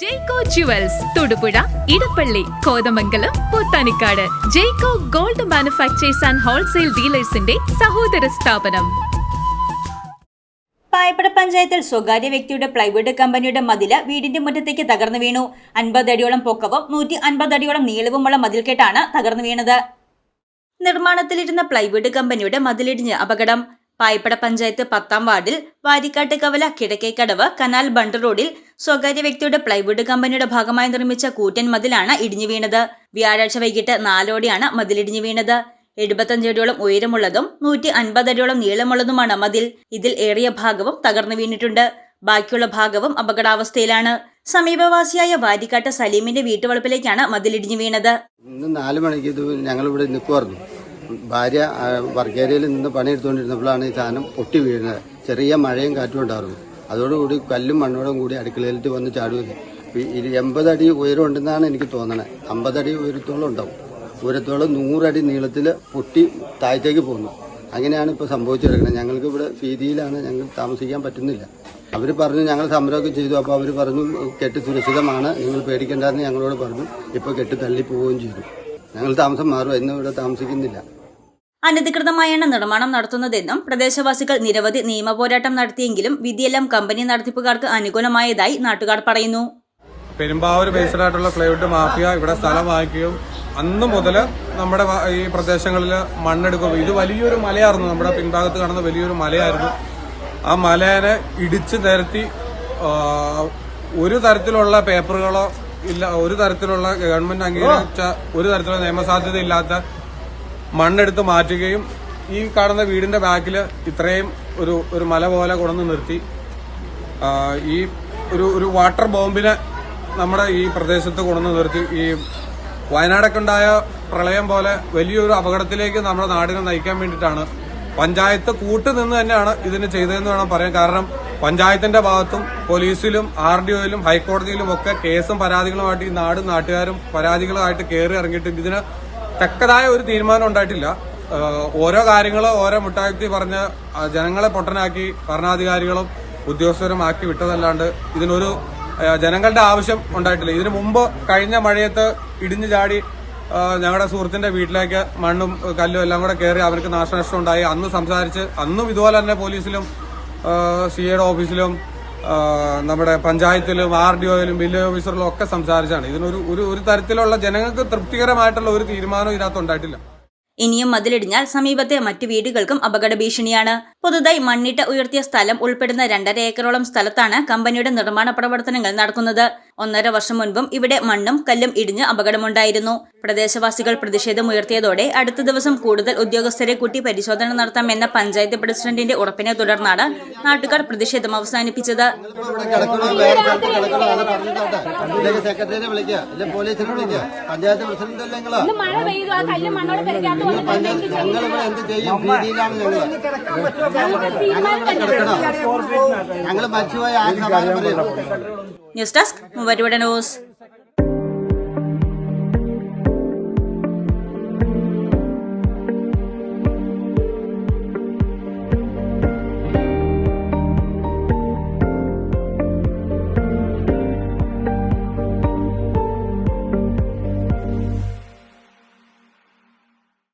Jaico jewels Thodupuzha Edappally Kothamangalam Pothanicad Jaico gold manufacturers and wholesale ഡീലേഴ്സിന്റെ സഹോദര സ്ഥാപനം പായപ്പട പഞ്ചായത്തിൽ സ്വകാര്യ വ്യക്തിയുടെ പ്ലൈവുഡ് കമ്പനിയുടെ മതിൽ വീടിന്റെ മുറ്റത്തേക്ക് തകർന്നു വീണു. അൻപത് അടിയോളം പൊക്കവും നൂറ്റി അൻപത് അടിയോളം നീളവുമുള്ള മതിൽക്കെട്ടാണ് തകർന്നു വീണത്. നിർമ്മാണത്തിലിരുന്ന പ്ലൈവുഡ് കമ്പനിയുടെ മതിലിടിഞ്ഞ് അപകടം. പായപ്പട പഞ്ചായത്ത് പത്താം വാർഡിൽ വാരിക്കാട്ട് കവല കിഴക്കേക്കടവ് കനാൽ ബണ്ട് റോഡിൽ സ്വകാര്യ വ്യക്തിയുടെ പ്ലൈവുഡ് കമ്പനിയുടെ ഭാഗമായി നിർമ്മിച്ച കൂറ്റൻ മതിലാണ് ഇടിഞ്ഞു വീണത്. വ്യാഴാഴ്ച വൈകിട്ട് നാലോടെയാണ് മതിലിടിഞ്ഞു വീണത്. എഴുപത്തഞ്ചടിയോളം ഉയരമുള്ളതും നൂറ്റി അൻപതടിയോളം നീളമുള്ളതുമാണ് മതിൽ. ഇതിൽ ഏറിയ ഭാഗവും തകർന്നു വീണിട്ടുണ്ട്. ബാക്കിയുള്ള ഭാഗവും അപകടാവസ്ഥയിലാണ്. സമീപവാസിയായ വാരിക്കാട്ട് സലീമിന്റെ വീട്ടുവളപ്പിലേക്കാണ് മതിലിടിഞ്ഞു വീണത്. ഇന്ന് നാല് മണിക്ക് ഇത് ഞങ്ങളിവിടെ നിൽക്കുമായിരുന്നു ഭാര്യ വർക്ക് ഏരിയയിൽ നിന്ന് പണിയെടുത്തുകൊണ്ടിരുന്നപ്പോഴാണ് ഈ സാധനം പൊട്ടി വീഴുന്നത്. ചെറിയ മഴയും കാറ്റും ഉണ്ടായിരുന്നു. അതോടുകൂടി കല്ലും മണ്ണോടും കൂടി അടുക്കളയിലിട്ട് വന്ന് ചാടുകയും എൺപതടി ഉയരം ഉണ്ടെന്നാണ് എനിക്ക് തോന്നണത് അമ്പതടി ഉയരത്തോളം ഉണ്ടാവും. ഉയരത്തോളം നൂറടി നീളത്തിൽ പൊട്ടി താഴത്തേക്ക് പോകുന്നു. അങ്ങനെയാണ് ഇപ്പോൾ സംഭവിച്ചിരിക്കുന്നത് ഞങ്ങൾക്ക് ഇവിടെ ഭീതിയിലാണ് ഞങ്ങൾ താമസിക്കാൻ പറ്റുന്നില്ല. അവർ പറഞ്ഞു ഞങ്ങൾ സമരമൊക്കെ ചെയ്തു. അപ്പോൾ അവർ പറഞ്ഞു കെട്ട് സുരക്ഷിതമാണ്. നിങ്ങൾ പേടിക്കേണ്ടെന്ന് ഞങ്ങളോട് പറഞ്ഞു. ഇപ്പോൾ കെട്ട് തള്ളിപ്പോവുകയും ചെയ്തു. ഞങ്ങൾ താമസം മാറും. എന്നും ഇവിടെ താമസിക്കുന്നില്ല. അനധികൃതമായാണ് നിർമ്മാണം നടത്തുന്നതെന്നും പ്രദേശവാസികൾ നിരവധി നിയമപോരാട്ടം നടത്തിയെങ്കിലും വിധിയെല്ലാം കമ്പനി നടത്തിപ്പുകാർക്ക് അനുകൂലമായതായി നാട്ടുകാർ പറയുന്നു. പെരുമ്പാവൂർ ബേസ്ഡ് ആയിട്ടുള്ള പ്ലൈവുഡ് മാഫിയ ഇവിടെ സ്ഥലം വാങ്ങിക്കുകയും അന്ന് മുതൽ നമ്മുടെ ഈ പ്രദേശങ്ങളിൽ മണ്ണെടുക്കും. ഇത് വലിയൊരു മലയായിരുന്നു. നമ്മുടെ പിൻഭാഗത്ത് കാണുന്ന വലിയൊരു മലയായിരുന്നു. ആ മലേനെ ഇടിച്ച് നിരത്തി ഒരു തരത്തിലുള്ള പേപ്പറുകളോ ഇല്ല ഒരു തരത്തിലുള്ള ഗവൺമെന്റ് അംഗീകരിച്ച ഒരു തരത്തിലുള്ള നിയമസാധ്യത ഇല്ലാത്ത മണ്ണെടുത്ത് മാറ്റുകയും ഈ കാണുന്ന വീടിന്റെ ബാക്കിൽ ഇത്രയും ഒരു ഒരു മല പോലെ കൊണ്ടു നിർത്തി. ഈ ഒരു ഒരു വാട്ടർ ബോംബിനെ നമ്മുടെ ഈ പ്രദേശത്ത് കൊണ്ടു നിർത്തി. ഈ വയനാടൊക്കെ ഉണ്ടായ പ്രളയം പോലെ വലിയൊരു അപകടത്തിലേക്ക് നമ്മുടെ നാടിനെ നയിക്കാൻ വേണ്ടിയിട്ടാണ് പഞ്ചായത്ത് കൂട്ടുനിന്ന് തന്നെയാണ് ഇതിന് ചെയ്തതെന്ന് വേണം പറയാൻ. കാരണം പഞ്ചായത്തിന്റെ ഭാഗത്തും പോലീസിലും ആർ ഡി ഒയിലും ഹൈക്കോടതിയിലും ഒക്കെ കേസും പരാതികളുമായിട്ട് ഈ നാടും നാട്ടുകാരും പരാതികളുമായിട്ട് കയറി ഇറങ്ങിയിട്ട് ഇതിന് തക്കതായ ഒരു തീരുമാനം ഉണ്ടായിട്ടില്ല. ഓരോ കാര്യങ്ങൾ ഓരോ മുട്ടായുക്തി പറഞ്ഞ് ജനങ്ങളെ പൊട്ടനാക്കി ഭരണാധികാരികളും ഉദ്യോഗസ്ഥരും ആക്കി വിട്ടതല്ലാണ്ട് ഇതിനൊരു ജനങ്ങളുടെ ആവശ്യം ഉണ്ടായിട്ടില്ല. ഇതിനു മുമ്പ് കഴിഞ്ഞ മഴയത്ത് ഇടിഞ്ഞു ചാടി ഞങ്ങളുടെ സുഹൃത്തിന്റെ വീട്ടിലേക്ക് മണ്ണും കല്ലും എല്ലാം കൂടെ കയറി അവർക്ക് നാശനഷ്ടം ഉണ്ടായി. അന്ന് സംസാരിച്ച് അന്നും ഇതുപോലെ തന്നെ പോലീസിലും സി ഐയുടെ ഓഫീസിലും നമ്മുടെ പഞ്ചായത്തിലും ആർ ഡി ഒയിലും വില്ലേജ് ഓഫീസറിലും ഒക്കെ സംസാരിച്ചാണ്. ഇതിനൊരു ഒരു ഒരു തരത്തിലുള്ള ജനങ്ങൾക്ക് തൃപ്തികരമായിട്ടുള്ള ഒരു തീരുമാനം ഇതിനകത്ത് ഉണ്ടായിട്ടില്ല. ഇനിയും മതിലിടിഞ്ഞാൽ സമീപത്തെ മറ്റു വീടുകൾക്കും അപകട ഭീഷണിയാണ്. പുതുതായി മണ്ണിട്ട് ഉയർത്തിയ സ്ഥലം ഉൾപ്പെടുന്ന രണ്ടര ഏക്കറോളം സ്ഥലത്താണ് കമ്പനിയുടെ നിർമ്മാണ പ്രവർത്തനങ്ങൾ നടക്കുന്നത്. ഒന്നര വർഷം മുൻപും ഇവിടെ മണ്ണും കല്ലും ഇടിഞ്ഞ് അപകടമുണ്ടായിരുന്നു. പ്രദേശവാസികൾ പ്രതിഷേധമുയർത്തിയതോടെ അടുത്ത ദിവസം കൂടുതൽ ഉദ്യോഗസ്ഥരെ കൂട്ടി പരിശോധന നടത്താമെന്ന പഞ്ചായത്ത് പ്രസിഡന്റിന്റെ ഉറപ്പിനെ തുടർന്നാണ് നാട്ടുകാർ പ്രതിഷേധം അവസാനിപ്പിച്ചത്. ഞങ്ങളിവിടെ എന്ത് ചെയ്യും? ഞങ്ങൾ മരിച്ചുപോയ ന്യൂസ് ഡെസ്ക് മൂവാറ്റുപുഴ ന്യൂസ്.